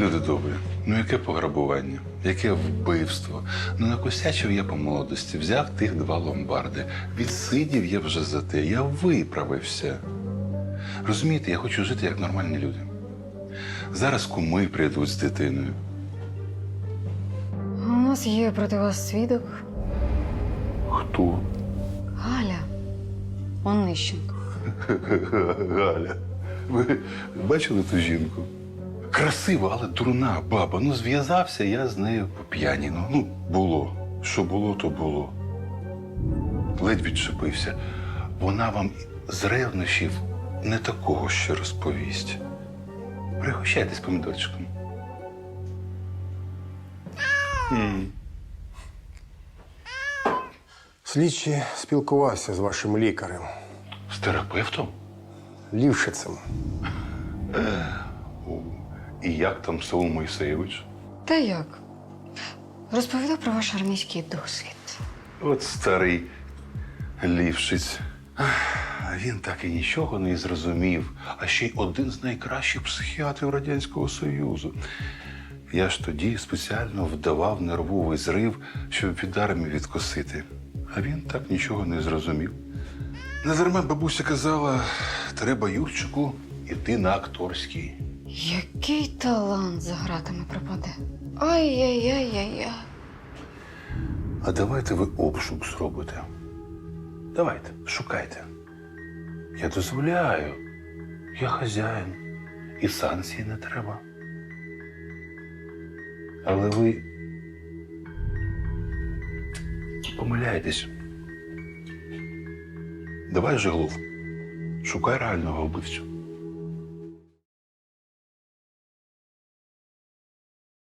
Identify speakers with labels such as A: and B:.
A: Люди добрі, ну яке пограбування, яке вбивство. Ну накосячив я по молодості, взяв тих два ломбарди. Відсидів я вже за те, я виправився. Розумієте, я хочу жити як нормальні люди. Зараз куми прийдуть з дитиною.
B: У нас є проти вас свідок
A: Хто?
B: Галя. Онищенко.
A: Галя. Ви бачили ту жінку? Красива, але дурна баба. Ну, зв'язався я з нею по п'яні. Ну, ну, було. Що було, то було. Ледь відчепився. Вона вам з ревнощів не такого ще розповість. Пригощайтесь помідорчиком. М.
C: Слідчий спілкувався з вашим лікарем,
A: З терапевтом?
C: Лівшицем.
A: І як там Саул Мойсеєвич?
B: Та як? Розповідав про ваш армійський досвід.
A: От старий лівшиць. Він так і нічого не зрозумів, а ще й один з найкращих психіатрів Радянського Союзу. Я ж тоді спеціально вдавав нервовий зрив, щоб від армії відкосити. А він так нічого не зрозумів. Назарма бабуся казала, треба Юрчику іти на акторський.
B: Який талант за гратами пропаде. Ай-яй-яй-яй-яй.
A: А давайте ви обшук зробите. Давайте, шукайте. Я дозволяю. Я хазяїн. І санкції не треба. Але ви помиляєтесь. Давай Жиглов. Шукай реального вбивцю.